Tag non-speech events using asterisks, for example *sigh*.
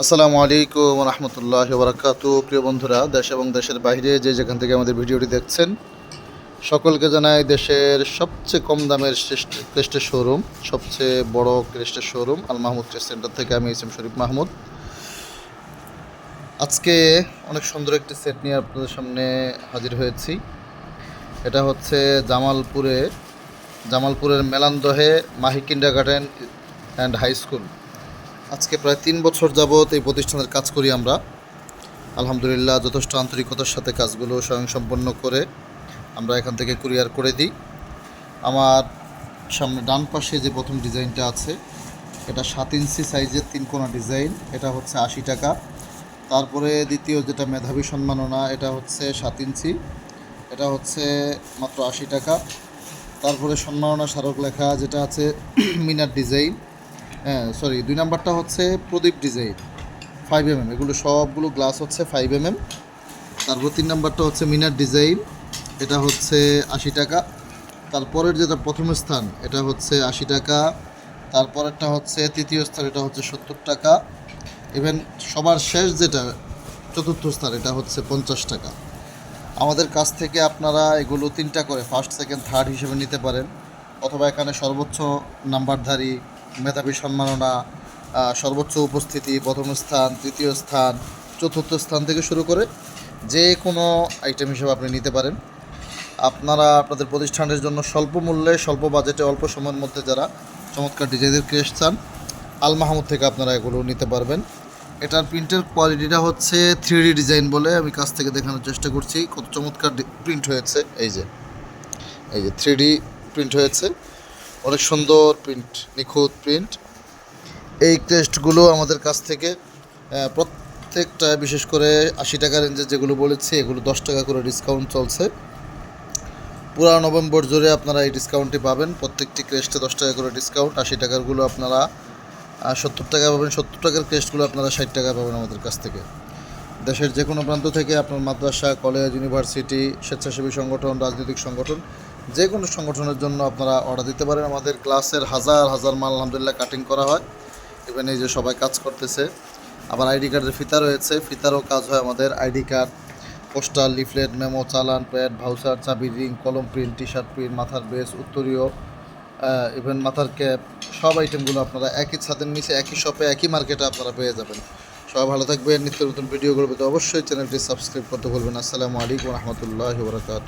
আসসালামু আলাইকুম রহমতুল্লাহ বরাকাতু প্রিয় বন্ধুরা, দেশ এবং দেশের বাইরে যে যেখান থেকে আমাদের ভিডিওটি দেখছেন, সকলকে জানাই দেশের সবচেয়ে কম দামের ক্রেস্টের শোরুম, সবচেয়ে বড় ক্রেস্টের showroom, Al Mahmud trade centre থেকে আমি এসএম শরীফ মাহমুদ। আজকে অনেক সুন্দর একটি সেট নিয়ে আপনাদের সামনে হাজির হয়েছি। এটা হচ্ছে জামালপুরে জামালপুরের মেলান্দহে Mahi kindergarten and high school. আজকে প্রায় তিন বছর যাবৎ এই প্রতিষ্ঠানের কাজ করি আমরা। আলহামদুলিল্লাহ, যথেষ্ট আন্তরিকতার সাথে কাজগুলো স্বয়ংসম্পন্ন করে আমরা এখান থেকে কুরিয়ার করে দিই। আমার সামনে ডান পাশে যে প্রথম ডিজাইনটা আছে, এটা সাত ইঞ্চি সাইজের তিন কোনা ডিজাইন, এটা হচ্ছে আশি টাকা। তারপরে দ্বিতীয় যেটা মেধাবী সম্মাননা, এটা হচ্ছে সাত ইঞ্চি, এটা হচ্ছে মাত্র আশি টাকা। তারপরে সম্মাননা স্মারক লেখা যেটা আছে, *clears throat* মিনার ডিজাইন। হ্যাঁ সরি দুই নাম্বারটা হচ্ছে প্রদীপ ডিজাইন ফাইভ এম এগুলো সবগুলো গ্লাস হচ্ছে ফাইভ এম এম তারপর তিন নাম্বারটা হচ্ছে মিনার ডিজাইন এটা হচ্ছে আশি টাকা। তারপরের যেটা প্রথম স্থান, এটা হচ্ছে আশি টাকা। তারপরেরটা হচ্ছে তৃতীয় স্থান, এটা হচ্ছে সত্তর টাকা। ইভেন সবার শেষ যেটা, চতুর্থ স্থান, এটা হচ্ছে পঞ্চাশ টাকা। আমাদের কাছ থেকে আপনারা এগুলো তিনটা করে ফার্স্ট সেকেন্ড থার্ড হিসেবে নিতে পারেন। অথবা এখানে সর্বোচ্চ নাম্বারধারী মেধাবী সম্মাননা সর্বোচ্চ উপস্থিতি, প্রথম স্থান, তৃতীয় স্থান, চতুর্থ স্থান থেকে শুরু করে যে কোনো আইটেম হিসেবে আপনি নিতে পারেন। আপনারা আপনাদের প্রতিষ্ঠানের জন্য স্বল্প মূল্যে, স্বল্প বাজেটে অল্প সময়ের মধ্যে যারা চমৎকার ডিজাইনের ক্রেশ চান, আল মাহমুদ থেকে আপনারা এগুলো নিতে পারবেন। এটার প্রিন্টের কোয়ালিটিটা হচ্ছে থ্রি ডিজাইন বলে আমি কাছ থেকে দেখানোর চেষ্টা করছি। কত চমৎকার প্রিন্ট হয়েছে। এই যে এই যে থ্রি প্রিন্ট হয়েছে। অনেক সুন্দর প্রিন্ট নিখুঁত প্রিন্ট এই ক্রেস্টগুলো আমাদের কাছ থেকে প্রত্যেকটা, বিশেষ করে আশি টাকা রেঞ্জের যেগুলো বলেছি, এগুলো দশ টাকা করে ডিসকাউন্ট চলছে। পুরা নভেম্বর জুড়ে আপনারা এই ডিসকাউন্টটি পাবেন। প্রত্যেকটি ক্রেস্টে দশ টাকা করে ডিসকাউন্ট আশি টাকারগুলো আপনারা সত্তর টাকা পাবেন। সত্তর টাকার ক্রেস্টগুলো আপনারা ষাট টাকা পাবেন আমাদের কাছ থেকে। দেশের যে কোনো প্রান্ত থেকে আপনার মাদ্রাসা, কলেজ ইউনিভার্সিটি স্বেচ্ছাসেবী সংগঠন, রাজনৈতিক সংগঠন যে কোনো সংগঠনের জন্য আপনারা অর্ডার দিতে পারেন। আমাদের ক্লাসের হাজার হাজার মাল আলহামদুলিল্লাহ কাটিং করা হয়। ইভেন এই যে সবাই কাজ করতেছে। আবার আইডি কার্ডের ফিতা রয়েছে। ফিতারও কাজ হয় আমাদের ID card poster leaflet memo challan pad voucher চাবি রিং কলম প্রিন্ট টি শার্ট প্রিন্ট মাথার বেস উত্তরীয় ইভেন মাথার ক্যাপ সব আইটেমগুলো আপনারা একই ছাদের নিচে, একই শপে একই মার্কেটে আপনারা পেয়ে যাবেন। সবাই ভালো থাকবেন। নিত্য নতুন ভিডিওগুলো পেতে অবশ্যই চ্যানেলটি সাবস্ক্রাইব করতে ভুলবেন আসসালামু আলাইকুম রহমতুল্লাহ বরকাত